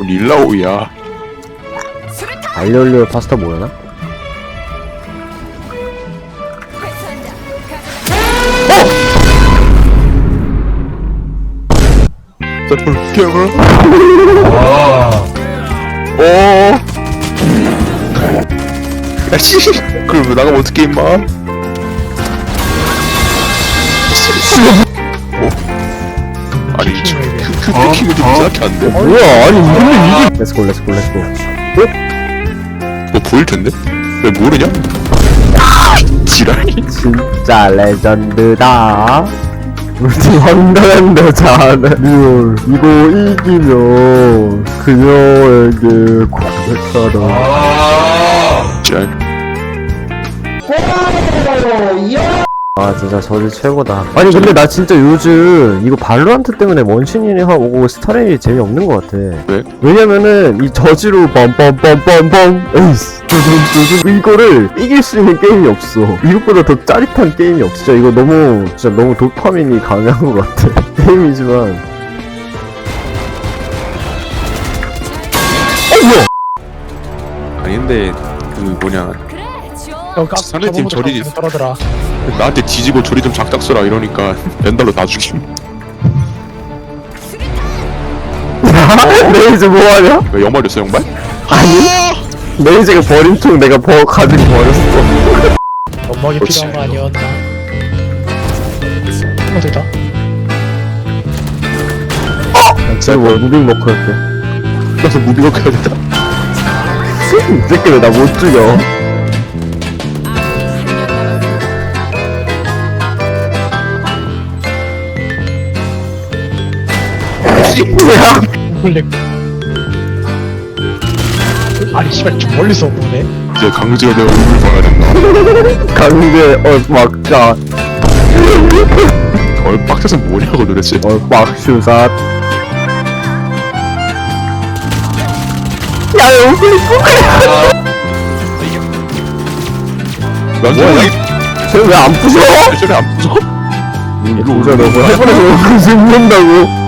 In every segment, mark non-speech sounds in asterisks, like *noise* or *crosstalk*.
릴라오야. 알리올리오 파스타 뭐였나? 썰풀 깨물. 오. 야씨. 그럼 왜 나가면 어떻게 임마? 어? 아니 저 큐큐킹을 좀 이상하게 안 돼? 뭐야 아니 근데 이게 렛츠고 렛츠고 렛츠고 뭐 보일 텐데? 왜 모르냐? *laughs* 지랄이. 진짜 레전드다 우리 황당한 여자는 리얼 이거 이기면 그녀에게 고백하라 지랄. 아 진짜 저지 최고다. 아니 근데 나 진짜 요즘 이거 발로란트 때문에 원신이랑 오고 스타레일이 재미없는 것 같아. 왜? 왜냐면은 이 저지로 빰빰빰빰빰 에이스 두둔두둔 이거를 이길 수 있는 게임이 없어. 이것보다 더 짜릿한 게임이 없어. 진짜 이거 너무 진짜 너무 도파민이 강한 것 같아. *laughs* 게임이지만. 어 뭐야 아니 근데 그 뭐냐 형 까- 상대팀 저리- 계속 떨어더라 나한테 뒤지고 조리 좀 작작 써라 이러니까 렌달로 다 죽임. 레이즈 뭐하냐? 왜 영말이었어 영말? 아니 레이즈가 버린 총 내가 버, 가지고 버렸어 연막이 그렇지. 필요한 거 아니었나 어 됐다 지금 뭐 무빙 먹고 할게 그래서 무비가 해야 된다. 이 새끼 왜나못 죽여 뭐야 블랙 아니 씨발 좀 멀리서 보네 이제 강제로 내 얼굴 봐야 된다. *laughs* 강제 얼빡샷 얼빡쳐서 뭐냐고 도대체. 얼빡슈샷 야 얼굴이 난 뭐야? 쟤왜안 부셔? 저래 안 부서? 진짜 너무 해보내서 얼굴 죽는다고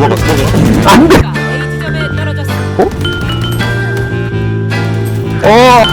도망가 도망가 도망가. 안돼 지점에 떨어졌습니다. 어